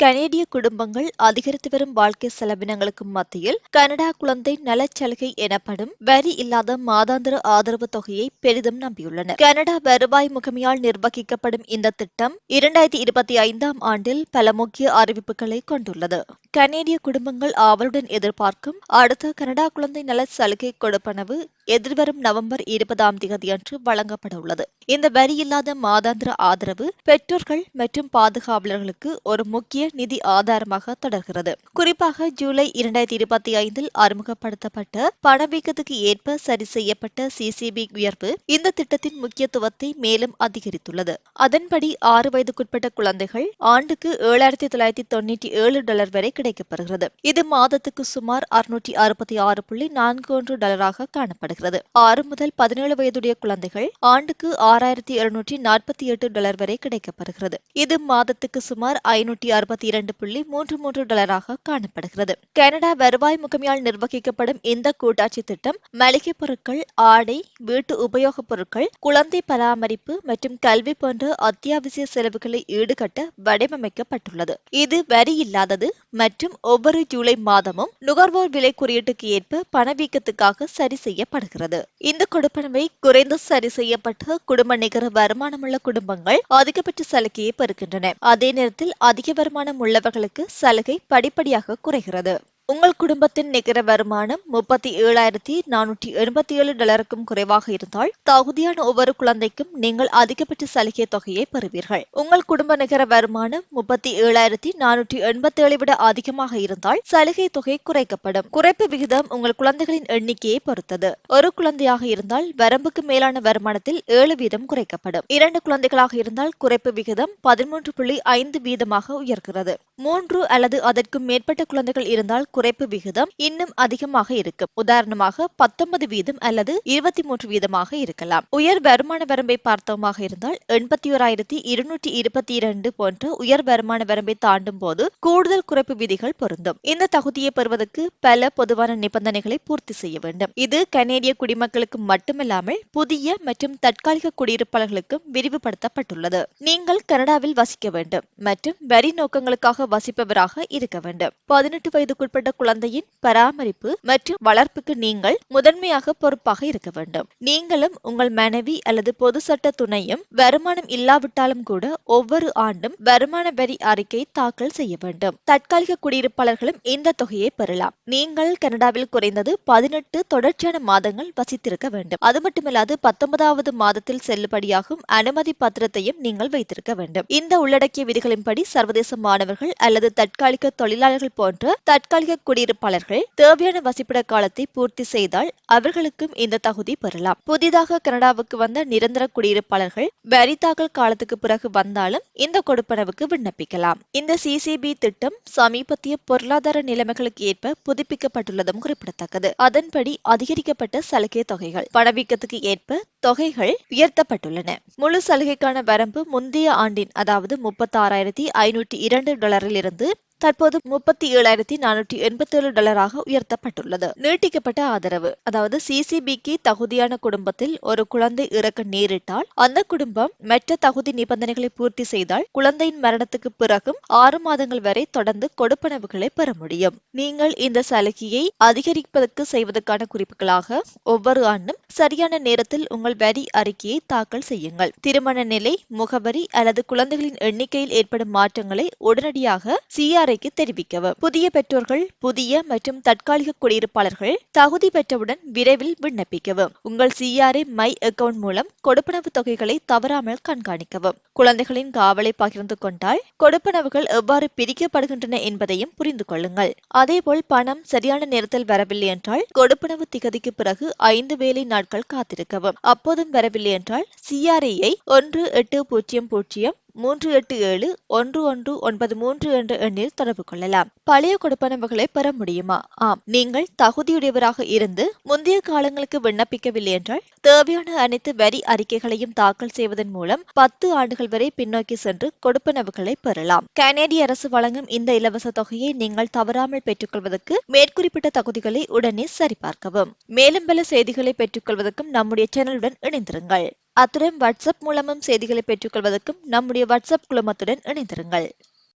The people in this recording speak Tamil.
கனேடிய குடும்பங்கள் அதிகரித்து வரும் வாழ்க்கை செலவினங்களுக்கு மத்தியில் கனடா குழந்தை நலச்சலுகை எனப்படும் வரி இல்லாத மாதாந்திர ஆதரவு தொகையை பெரிதும் நம்பியுள்ளனர். கனடா வருவாய் முகமையால் நிர்வகிக்கப்படும் இந்த திட்டம் இரண்டாயிரத்தி இருபத்தி ஐந்தாம் ஆண்டில் பல முக்கிய அறிவிப்புகளை கொண்டுள்ளது. கனேடிய குடும்பங்கள் ஆவலுடன் எதிர்பார்க்கும் அடுத்த கனடா குழந்தை நல சலுகை கொடுப்பனவு எதிர்வரும் நவம்பர் இருபதாம் தேதியன்று வழங்கப்பட உள்ளது இந்த வரி இல்லாத மாதாந்திர ஆதரவு பெற்றோர்கள் மற்றும் பாதுகாவலர்களுக்கு ஒரு முக்கிய நிதி ஆதாரமாக தொடர்கிறது. குறிப்பாக ஜூலை இரண்டாயிரத்தி இருபத்தி ஐந்தில் அறிமுகப்படுத்தப்பட்ட பணவீக்கத்துக்கு ஏற்ப சரி செய்யப்பட்ட சிசிபி உயர்வு இந்த திட்டத்தின் முக்கியத்துவத்தை மேலும் அதிகரித்துள்ளது. அதன்படி ஆறு வயதுக்குட்பட்ட குழந்தைகள் ஆண்டுக்கு ஏழாயிரத்தி தொள்ளாயிரத்தி தொண்ணூற்றி ஏழு டாலர் வரை கிடைக்கப்படுகிறது இது மாதத்துக்கு சுமார் அறுநூற்றி அறுபத்தி ஆறு புள்ளி நான்கு ஒன்று டாலராக காணப்படுகிறது. ஆறு முதல் பதினேழு வயதுடைய குழந்தைகள் ஆண்டுக்கு ஆறாயிரத்தி இருநூற்றி நாற்பத்தி எட்டு டாலர் வரை கிடைக்கப்படுகிறது. இது மாதத்துக்கு சுமார் ஐநூற்றி அறுபத்தி இரண்டு புள்ளி மூன்று மூன்று டாலராக காணப்படுகிறது. கனடா வருவாய் முகமையால் நிர்வகிக்கப்படும் இந்த கூட்டாட்சி திட்டம் மளிகை பொருட்கள் ஆடை வீட்டு உபயோகப் பொருட்கள் குழந்தை பராமரிப்பு மற்றும் கல்வி போன்ற அத்தியாவசிய செலவுகளை ஈடுகட்ட வடிவமைக்கப்பட்டுள்ளது. இது வரி இல்லாதது மற்றும் ஒவ்வொரு ஜூலை மாதமும் நுகர்வோர் விலை குறியீட்டுக்கு ஏற்ப பணவீக்கத்துக்காக சரி செய்யப்படும் வருகிறது இந்த கொடுப்பனவை குறைந்து சரி செய்யப்பட்ட குடும்ப நிகர வருமானமுள்ள குடும்பங்கள் அதிகபட்ச சலுகையை பெறுகின்றன. அதே நேரத்தில் அதிக வருமானம் உள்ளவர்களுக்கு சலுகை படிப்படியாக குறைகிறது. உங்கள் குடும்பத்தின் நிகர வருமானம் முப்பத்தி ஏழாயிரத்தி நானூற்றி எண்பத்தி ஏழு டாலருக்கும் குறைவாக இருந்தால் தகுதியான ஒவ்வொரு குழந்தைக்கும் நீங்கள் அதிகபட்ச சலுகை தொகையை பெறுவீர்கள். உங்கள் குடும்ப நிகர வருமானம் முப்பத்தி ஏழாயிரத்தி நானூற்றி எண்பத்தி ஏழை விட அதிகமாக இருந்தால் சலுகை தொகை குறைக்கப்படும். குறைப்பு விகிதம் உங்கள் குழந்தைகளின் எண்ணிக்கையை பொறுத்தது. ஒரு குழந்தையாக இருந்தால் வரம்புக்கு மேலான வருமானத்தில் ஏழு வீதம் குறைக்கப்படும். இரண்டு குழந்தைகளாக இருந்தால் குறைப்பு விகிதம் பதிமூன்று புள்ளி ஐந்து வீதமாக உயர்கிறது. மூன்று அல்லது அதற்கும் மேற்பட்ட குழந்தைகள் இருந்தால் குறைப்பு விகிதம் இன்னும் அதிகமாக இருக்கும். உதாரணமாக பத்தொன்பது வீதம் அல்லது இருபத்தி மூன்று வீதமாக இருக்கலாம். உயர் வருமான வரம்பை பார்த்தோமாக இருந்தால் எண்பத்தி ஓராயிரத்தி இருநூற்றி இருபத்தி இரண்டு போன்ற உயர் வருமான வரம்பை தாண்டும் போது கூடுதல் குறைப்பு விதிகள் பொருந்தும். இந்த தகுதியை பெறுவதற்கு பல பொதுவான நிபந்தனைகளை பூர்த்தி செய்ய வேண்டும். இது கனேடிய குடிமக்களுக்கு மட்டுமல்லாமல் புதிய மற்றும் தற்காலிக குடியிருப்பாளர்களுக்கும் விரிவுபடுத்தப்பட்டுள்ளது. நீங்கள் கனடாவில் வசிக்க வேண்டும் மற்றும் வரி நோக்கங்களுக்காக வசிப்பவராக இருக்க வேண்டும். பதினெட்டு வயதுக்குட்பட்ட வருட குழந்தையின் பராமரிப்பு மற்றும் வளர்ப்புக்கு நீங்கள் முதன்மையாக பொறுப்பாக இருக்க வேண்டும். நீங்களும் உங்கள் மனைவி அல்லது பொது சட்ட துணையும் வருமானம் இல்லாவிட்டாலும் கூட ஒவ்வொரு ஆண்டும் வருமான வரி அறிக்கை தாக்கல் செய்ய வேண்டும். தற்காலிக குடியிருப்பாளர்களும் இந்த தொகையை பெறலாம். நீங்கள் கனடாவில் குறைந்தது பதினெட்டு தொடர்ச்சியான மாதங்கள் வசித்திருக்க வேண்டும். அது மட்டுமில்லாது பத்தொன்பதாவது மாதத்தில் செல்லுபடியாகும் அனுமதி பத்திரத்தையும் நீங்கள் வைத்திருக்க வேண்டும். இந்த உள்ளடக்கிய விதிகளின்படி சர்வதேச மாணவர்கள் அல்லது தற்காலிக தொழிலாளர்கள் போன்ற தற்காலிக குடியிருப்பாளர்கள் தேவையான வசிப்பிட காலத்தை பூர்த்தி செய்தால் அவர்களுக்கும் இந்த தகுதி பெறலாம். புதிதாக கனடாவுக்கு வந்த நிரந்தர குடியிருப்பாளர்கள் வரி தாக்கல் காலத்துக்கு பிறகு வந்தாலும் இந்த கொடுப்பனவுக்கு விண்ணப்பிக்கலாம். இந்த சிசிபி திட்டம் சமீபத்திய பொருளாதார நிலைமைகளுக்கு ஏற்ப புதுப்பிக்கப்பட்டுள்ளதும் குறிப்பிடத்தக்கது. அதன்படி அதிகரிக்கப்பட்ட சலுகை தொகைகள் பணவீக்கத்துக்கு ஏற்ப தொகைகள் உயர்த்தப்பட்டுள்ளன. முழு சலுகைக்கான வரம்பு முந்தைய ஆண்டின் அதாவது முப்பத்தி ஆறாயிரத்தி ஐநூற்றி இரண்டு டாலரில் இருந்து தற்போது முப்பத்தி ஏழாயிரத்தி நானூற்றி எண்பத்தி ஏழு டாலராக உயர்த்தப்பட்டுள்ளது. நீட்டிக்கப்பட்ட ஆதரவு அதாவது சிசிபிக்கு தகுதியான குடும்பத்தில் ஒரு குழந்தை இறக்க நேரிட்டால் அந்த குடும்பம் மற்ற தகுதி நிபந்தனைகளை பூர்த்தி செய்தால் குழந்தையின் மரணத்துக்கு பிறகும் ஆறு மாதங்கள் வரை தொடர்ந்து கொடுப்பனவுகளை பெற முடியும். நீங்கள் இந்த சலுகையை அதிகரிப்பதற்கு செய்வதற்கான குறிப்புகளாக ஒவ்வொரு ஆண்டும் சரியான நேரத்தில் உங்கள் வரி அறிக்கையை தாக்கல் செய்யுங்கள். திருமண நிலை முகவரி அல்லது குழந்தைகளின் எண்ணிக்கையில் ஏற்படும் மாற்றங்களை உடனடியாக சிஆர்ஐ துறைக்கு தெரிவிக்கவும். புதிய பெற்றோர்கள் புதிய மற்றும் தற்காலிக குடியிருப்பாளர்கள் தகுதி பெற்றவுடன் விரைவில் விண்ணப்பிக்கவும். உங்கள் சிஆர்ஏ மை அக்கவுண்ட் மூலம் கொடுப்பனவு தொகைகளை தவறாமல் கண்காணிக்கவும். குழந்தைகளின் காவலை பகிர்ந்து கொண்டால் கொடுப்பனவுகள் எவ்வாறு பிரிக்கப்படுகின்றன என்பதையும் புரிந்து கொள்ளுங்கள். அதேபோல் பணம் சரியான நேரத்தில் வரவில்லை என்றால் கொடுப்பனவு திகதிக்கு பிறகு ஐந்து வேலை நாட்கள் காத்திருக்கவும். அப்போதும் வரவில்லை என்றால் சிஆர்ஏயை ஒன்று எட்டு பூஜ்ஜியம் பூஜ்ஜியம் மூன்று எட்டு ஏழு ஒன்று ஒன்று ஒன்பது மூன்று என்ற எண்ணில் தொடர்பு கொள்ளலாம். பழைய கொடுப்பனவுகளை பெற முடியுமா? ஆம். நீங்கள் தகுதியுடையவராக இருந்து முந்தைய காலங்களுக்கு விண்ணப்பிக்கவில்லை என்றால் தேவையான அனைத்து வரி அறிக்கைகளையும் தாக்கல் செய்வதன் மூலம் பத்து ஆண்டுகள் வரை பின்னோக்கி சென்று கொடுப்பனவுகளை பெறலாம். கனேடிய அரசு வழங்கும் இந்த இலவச தொகையை நீங்கள் தவறாமல் பெற்றுக்கொள்வதற்கு மேற்குறிப்பிட்ட தகுதிகளை உடனே சரிபார்க்கவும். மேலும் பல செய்திகளை பெற்றுக்கொள்வதற்கும் நம்முடைய சேனலுடன் இணைந்திருங்கள். அத்துடன் வாட்ஸ்அப் மூலமும் செய்திகளை பெற்றுக்கொள்வதற்கும் நம்முடைய வாட்ஸ்அப் குழுமத்துடன் இணைந்திருங்கள்.